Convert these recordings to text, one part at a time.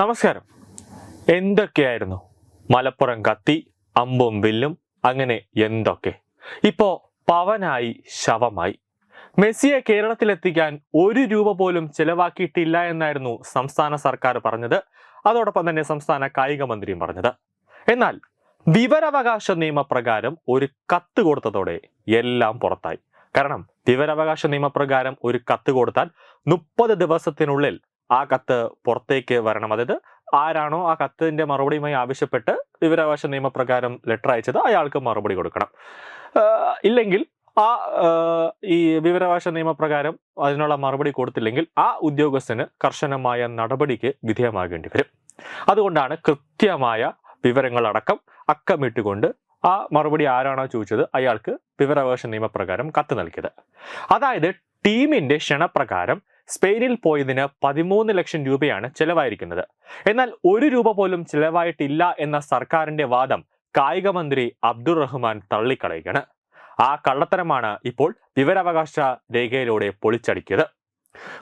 നമസ്കാരം. എന്തൊക്കെയായിരുന്നു? മലപ്പുറം കത്തി അമ്പും വില്ലും അങ്ങനെ എന്തൊക്കെ? ഇപ്പോ പവനായി ശവമായി. മെസ്സിയെ കേരളത്തിലെത്തിക്കാൻ ഒരു രൂപ പോലും ചെലവാക്കിയിട്ടില്ല എന്നായിരുന്നു സംസ്ഥാന സർക്കാർ പറഞ്ഞത്. അതോടൊപ്പം തന്നെ സംസ്ഥാന കായിക മന്ത്രിയും പറഞ്ഞത്. എന്നാൽ വിവരാവകാശ നിയമപ്രകാരം ഒരു കത്ത് കൊടുത്തതോടെ എല്ലാം പുറത്തായി. കാരണം വിവരാവകാശ നിയമപ്രകാരം ഒരു കത്ത് കൊടുത്താൽ മുപ്പത് ദിവസത്തിനുള്ളിൽ ആ കത്ത് പുറത്തേക്ക് വരണം. അതായത് ആരാണോ ആ കത്തിന്റെ മറുപടിയുമായി ആവശ്യപ്പെട്ട് വിവരാവകാശ നിയമപ്രകാരം ലെറ്റർ അയച്ചത് അയാൾക്ക് മറുപടി കൊടുക്കണം. ഇല്ലെങ്കിൽ ആ ഈ വിവരാവകാശ നിയമപ്രകാരം അതിനുള്ള മറുപടി കൊടുത്തില്ലെങ്കിൽ ആ ഉദ്യോഗസ്ഥന് കർശനമായ നടപടിക്ക് വിധേയമാകേണ്ടി വരും. അതുകൊണ്ടാണ് കൃത്യമായ വിവരങ്ങളടക്കം അക്കമിട്ടുകൊണ്ട് ആ മറുപടി ആരാണോ ചോദിച്ചത് അയാൾക്ക് വിവരാവകാശ നിയമപ്രകാരം കത്ത് നൽകിയത്. അതായത് ടീമിന്റെ ക്ഷണപ്രകാരം സ്പെയിനിൽ പോയതിന് പതിമൂന്ന് ലക്ഷം രൂപയാണ് ചെലവായിരിക്കുന്നത്. എന്നാൽ ഒരു രൂപ പോലും ചെലവായിട്ടില്ല എന്ന സർക്കാരിന്റെ വാദം കായിക മന്ത്രി അബ്ദുൾ റഹ്മാൻ തള്ളിക്കളയുകയാണ്. ആ കള്ളത്തരമാണ് ഇപ്പോൾ വിവരാവകാശ രേഖയിലൂടെ പൊളിച്ചടിക്കിയത്.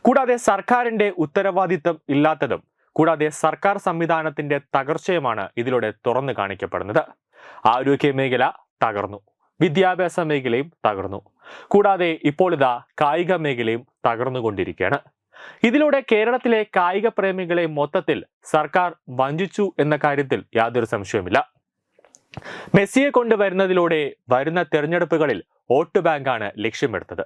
കൂടാതെ സർക്കാരിന്റെ ഉത്തരവാദിത്തം ഇല്ലാത്തതും കൂടാതെ സർക്കാർ സംവിധാനത്തിന്റെ തകർച്ചയുമാണ് ഇതിലൂടെ തുറന്നു കാണിക്കപ്പെടുന്നത്. ആരോഗ്യ മേഖല തകർന്നു വിദ്യാഭ്യാസ മേഖലയും തകർന്നു. കൂടാതെ ഇപ്പോൾ ഇതാ കായിക മേഖലയും തകർന്നുകൊണ്ടിരിക്കുകയാണ് ഇതിലൂടെ കേരളത്തിലെ കായിക പ്രേമികളെ മൊത്തത്തിൽ സർക്കാർ വഞ്ചിച്ചു എന്ന കാര്യത്തിൽ യാതൊരു സംശയവുമില്ല. മെസ്സിയെ കൊണ്ടുവരുന്നതിലൂടെ വരുന്ന തെരഞ്ഞെടുപ്പുകളിൽ വോട്ട് ബാങ്കാണ് ലക്ഷ്യമെടുത്തത്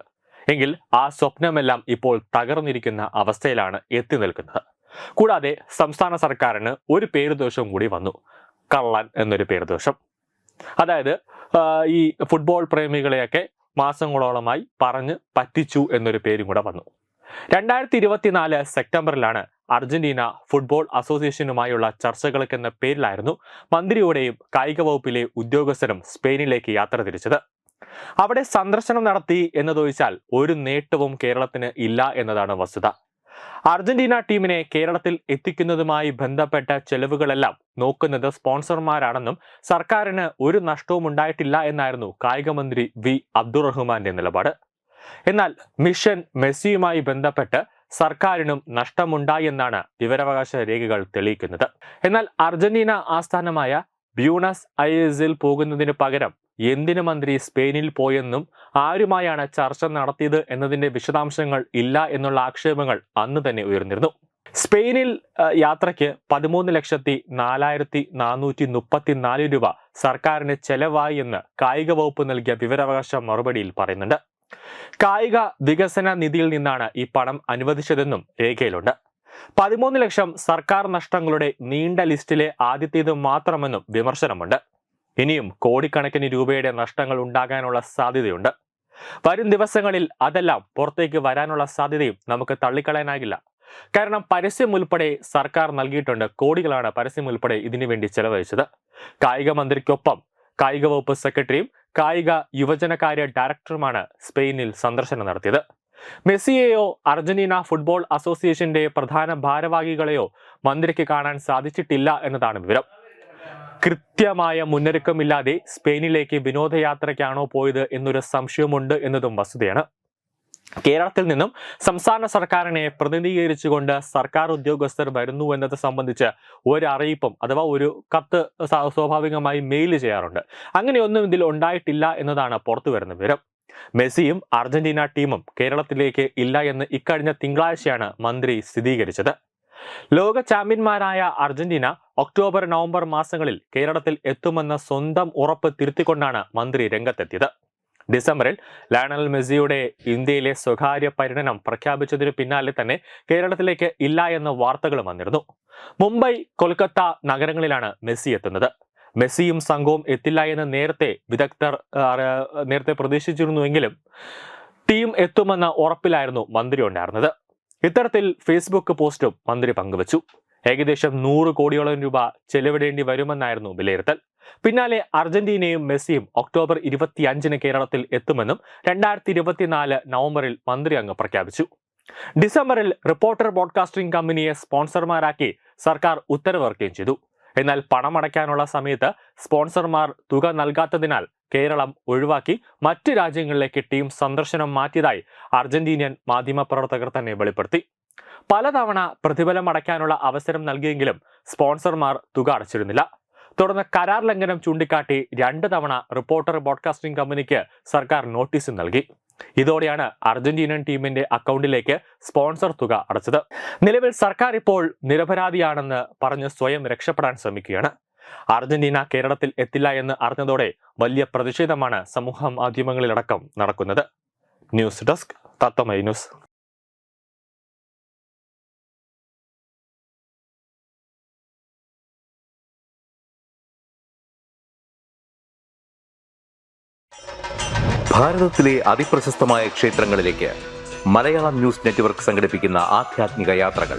എങ്കിൽ ആ സ്വപ്നമെല്ലാം ഇപ്പോൾ തകർന്നിരിക്കുന്ന അവസ്ഥയിലാണ് എത്തി നിൽക്കുന്നത്. കൂടാതെ സംസ്ഥാന സർക്കാരിന് ഒരു പേരുദോഷവും കൂടി വന്നു. കള്ളൻ എന്നൊരു പേരുദോഷം. അതായത് ഈ ഫുട്ബോൾ പ്രേമികളെയൊക്കെ മാസങ്ങളോളമായി പറഞ്ഞ് പറ്റിച്ചു എന്നൊരു പേരും കൂടെ വന്നു. രണ്ടായിരത്തി ഇരുപത്തിനാല് സെപ്റ്റംബറിലാണ് അർജന്റീന ഫുട്ബോൾ അസോസിയേഷനുമായുള്ള ചർച്ചകൾക്ക് എന്ന പേരിലായിരുന്നു മന്ത്രിയുടെയും കായിക വകുപ്പിലെ ഉദ്യോഗസ്ഥരും സ്പെയിനിലേക്ക് യാത്ര തിരിച്ചത്. അവിടെ സന്ദർശനം നടത്തി എന്നതൊഴിച്ചാൽ ഒരു നേട്ടവും കേരളത്തിന് ഇല്ല എന്നതാണ് വസ്തുത. അർജന്റീന ടീമിനെ കേരളത്തിൽ എത്തിക്കുന്നതുമായി ബന്ധപ്പെട്ട ചെലവുകളെല്ലാം നോക്കുന്നത് സ്പോൺസർമാരാണെന്നും സർക്കാരിന് ഒരു നഷ്ടവും ഉണ്ടായിട്ടില്ല എന്നായിരുന്നു കായികമന്ത്രി വി. അബ്ദുറഹ്മാന്റെ നിലപാട്. എന്നാൽ മിഷൻ മെസ്സിയുമായി ബന്ധപ്പെട്ട് സർക്കാരിനും നഷ്ടമുണ്ടായി എന്നാണ് വിവരാവകാശ രേഖകൾ തെളിയിക്കുന്നത്. എന്നാൽ അർജന്റീന ആസ്ഥാനമായ ബ്യൂണസ് ഐസിൽ പോകുന്നതിന് പകരം എന്തിന് മന്ത്രി സ്പെയിനിൽ പോയെന്നും ആരുമായാണ് ചർച്ച നടത്തിയത് എന്നതിന്റെ വിശദാംശങ്ങൾ ഇല്ല എന്നുള്ള ആക്ഷേപങ്ങൾ അന്ന് തന്നെ ഉയർന്നിരുന്നു. സ്പെയിനിൽ യാത്രയ്ക്ക് പതിമൂന്ന് ലക്ഷത്തി നാലായിരത്തി നാനൂറ്റി മുപ്പത്തിനാല് രൂപ സർക്കാരിന് ചെലവായി എന്ന് കായിക വകുപ്പ് നൽകിയ വിവരാവകാശ മറുപടിയിൽ പറയുന്നുണ്ട്. കായിക വികസന നിധിയിൽ നിന്നാണ് ഈ പണം അനുവദിച്ചതെന്നും രേഖയിലുണ്ട്. പതിമൂന്ന് ലക്ഷം സർക്കാർ നഷ്ടങ്ങളുടെ നീണ്ട ലിസ്റ്റിലെ ആദ്യത്തേത് മാത്രമെന്നും വിമർശനമുണ്ട്. ഇനിയും കോടിക്കണക്കിന് രൂപയുടെ നഷ്ടങ്ങൾ ഉണ്ടാകാനുള്ള സാധ്യതയുണ്ട്. വരും ദിവസങ്ങളിൽ അതെല്ലാം പുറത്തേക്ക് വരാനുള്ള സാധ്യതയും നമുക്ക് തള്ളിക്കളയാനാകില്ല. കാരണം പരസ്യം ഉൾപ്പെടെ സർക്കാർ നൽകിയിട്ടുണ്ട് കോടികളാണ് പരസ്യം ഉൾപ്പെടെ ഇതിനു വേണ്ടി ചെലവഴിച്ചത്. കായിക മന്ത്രിക്കൊപ്പം കായിക വകുപ്പ് സെക്രട്ടറിയും കായിക യുവജനകാര്യ ഡയറക്ടറുമാണ് സ്പെയിനിൽ സന്ദർശനം നടത്തിയത്. മെസ്സിയെയോ അർജന്റീന ഫുട്ബോൾ അസോസിയേഷന്റെ പ്രധാന ഭാരവാഹികളെയോ മന്ത്രിക്ക് കാണാൻ സാധിച്ചിട്ടില്ല എന്നതാണ് വിവരം. കൃത്യമായ മുന്നൊരുക്കമില്ലാതെ സ്പെയിനിലേക്ക് വിനോദയാത്രയ്ക്കാണോ പോയത് എന്നൊരു സംശയമുണ്ട് എന്നതും വസ്തുതയാണ്. കേരളത്തിൽ നിന്നും സംസ്ഥാന സർക്കാരിനെ പ്രതിനിധീകരിച്ചുകൊണ്ട് സർക്കാർ ഉദ്യോഗസ്ഥർ വരുന്നു എന്നത് സംബന്ധിച്ച് ഒരു അറിയിപ്പും അഥവാ ഒരു കത്ത് സ്വാഭാവികമായി മെയിൽ ചെയ്യാറുണ്ട്. അങ്ങനെയൊന്നും ഇതിൽ ഉണ്ടായിട്ടില്ല എന്നതാണ് പുറത്തു വരുന്ന വിവരം. മെസ്സിയും അർജന്റീന ടീമും കേരളത്തിലേക്ക് ഇല്ല എന്ന് ഇക്കഴിഞ്ഞ തിങ്കളാഴ്ചയാണ് മന്ത്രി സ്ഥിരീകരിച്ചത്. ലോക ചാമ്പ്യന്മാരായ അർജന്റീന ഒക്ടോബർ നവംബർ മാസങ്ങളിൽ കേരളത്തിൽ എത്തുമെന്ന സ്വന്തം ഉറപ്പ് തിരുത്തിക്കൊണ്ടാണ് മന്ത്രി രംഗത്തെത്തിയത്. ഡിസംബറിൽ ലയണൽ മെസ്സിയുടെ ഇന്ത്യയിലെ സ്വകാര്യ പര്യടനം പ്രഖ്യാപിച്ചതിനു പിന്നാലെ തന്നെ കേരളത്തിലേക്ക് ഇല്ല എന്ന വാർത്തകളും വന്നിരുന്നു. മുംബൈ കൊൽക്കത്ത നഗരങ്ങളിലാണ് മെസ്സി എത്തുന്നത്. മെസ്സിയും സംഘവും എത്തില്ല എന്ന് നേരത്തെ വിദഗ്ധർ നേരത്തെ പ്രതീക്ഷിച്ചിരുന്നുവെങ്കിലും ടീം എത്തുമെന്ന ഉറപ്പിലായിരുന്നു മന്ത്രി ഉണ്ടായിരുന്നത്. ഇത്തരത്തിൽ ഫേസ്ബുക്ക് പോസ്റ്റും മന്ത്രി പങ്കുവച്ചു. ഏകദേശം നൂറ് കോടിയോളം രൂപ ചെലവിടേണ്ടി വരുമെന്നായിരുന്നു വിലയിരുത്തൽ. പിന്നാലെ അർജന്റീനയും മെസ്സിയും ഒക്ടോബർ ഇരുപത്തിയഞ്ചിന് കേരളത്തിൽ എത്തുമെന്നും രണ്ടായിരത്തി ഇരുപത്തിനാല് നവംബറിൽ മന്ത്രി അങ്ങ് പ്രഖ്യാപിച്ചു. ഡിസംബറിൽ റിപ്പോർട്ടർ ബ്രോഡ്കാസ്റ്റിംഗ് കമ്പനിയെ സ്പോൺസർമാരാക്കി സർക്കാർ ഉത്തരവിറക്കുകയും ചെയ്തു. എന്നാൽ പണമടയ്ക്കാനുള്ള സമയത്ത് സ്പോൺസർമാർ തുക നൽകാത്തതിനാൽ കേരളം ഒഴിവാക്കി മറ്റ് രാജ്യങ്ങളിലേക്ക് ടീം സന്ദർശനം മാറ്റിയതായി അർജന്റീനിയൻ മാധ്യമപ്രവർത്തകർ തന്നെ വെളിപ്പെടുത്തി. പലതവണ പ്രതിഫലം അടയ്ക്കാനുള്ള അവസരം നൽകിയെങ്കിലും സ്പോൺസർമാർ തുക അടച്ചിരുന്നില്ല. തുടർന്ന് കരാർ ലംഘനം ചൂണ്ടിക്കാട്ടി രണ്ട് തവണ റിപ്പോർട്ടർ ബ്രോഡ്കാസ്റ്റിംഗ് കമ്പനിക്ക് സർക്കാർ നോട്ടീസ് നൽകി. ഇതോടെയാണ് അർജന്റീനിയൻ ടീമിന്റെ അക്കൗണ്ടിലേക്ക് സ്പോൺസർ തുക അടച്ചത്. നിലവിൽ സർക്കാർ ഇപ്പോൾ നിരപരാധിയാണെന്ന് പറഞ്ഞ് സ്വയം രക്ഷപ്പെടാൻ ശ്രമിക്കുകയാണ്. അർജന്റീന കേരളത്തിൽ എത്തില്ല എന്ന് അറിഞ്ഞതോടെ വലിയ പ്രതിഷേധമാണ് സമൂഹ മാധ്യമങ്ങളിലടക്കം നടക്കുന്നത്. ന്യൂസ് ഡെസ്ക് തത്തമൈ ന്യൂസ്. ഭാരതത്തിലെ അതിപ്രശസ്തമായ മലയാളം ന്യൂസ് നെറ്റ്വർക്ക് യാത്രകൾ.